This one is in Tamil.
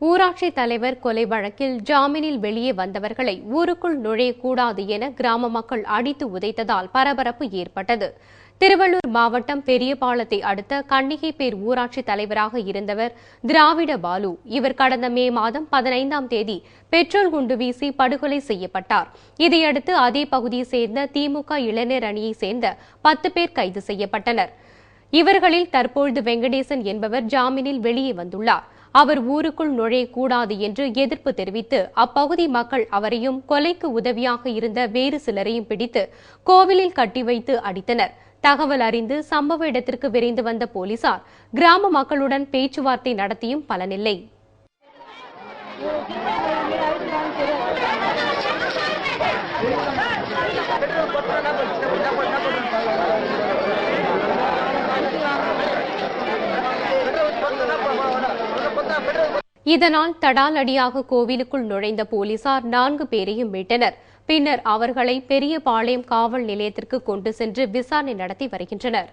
ஊராட்சி தலைவர் கொலை வழக்கில் ஜாமீனில் வெளியே வந்தவர்களை ஊருக்குள் நுழையக்கூடாது என கிராம மக்கள் அடித்து உதைத்ததால் பரபரப்பு ஏற்பட்டது. திருவள்ளூர் மாவட்டம் பெரியபாலத்தை அடுத்த கன்னிகைப்பேர் ஊராட்சி தலைவராக இருந்தவர் திராவிட பாலு. இவர் கடந்த மே மாதம் பதினைந்தாம் தேதி பெட்ரோல் குண்டு வீசி படுகொலை செய்யப்பட்டார். இதையடுத்து அதே பகுதியை சேர்ந்த திமுக இளைஞர் அணியைச் சேர்ந்த பத்து பேர் கைது செய்யப்பட்டனர். இவர்களில் தற்பொழுது வெங்கடேசன் என்பவர் ஜாமீனில் வெளியே வந்துள்ளார். அவர் ஊருக்குள் நுழையக்கூடாது என்று எதிர்ப்பு தெரிவித்து அப்பகுதி மக்கள் அவரையும் கொலைக்கு உதவியாக இருந்த வேறு சிலரையும் பிடித்து கோவிலில் கட்டி வைத்து அடித்தனர். தகவல் அறிந்து சம்பவ இடத்திற்கு விரைந்து வந்த போலீசார் கிராம மக்களுடன் பேச்சுவார்த்தை நடத்தியும் பலனில்லை. இதனால் தடாலடியாக கோவிலுக்குள் நுழைந்த போலீசார் நான்கு பேரையும் மீட்டனர். பின்னர் அவர்களை பெரியபாளையம் காவல் நிலையத்திற்கு கொண்டு சென்று விசாரணை நடத்தி வருகின்றனர்.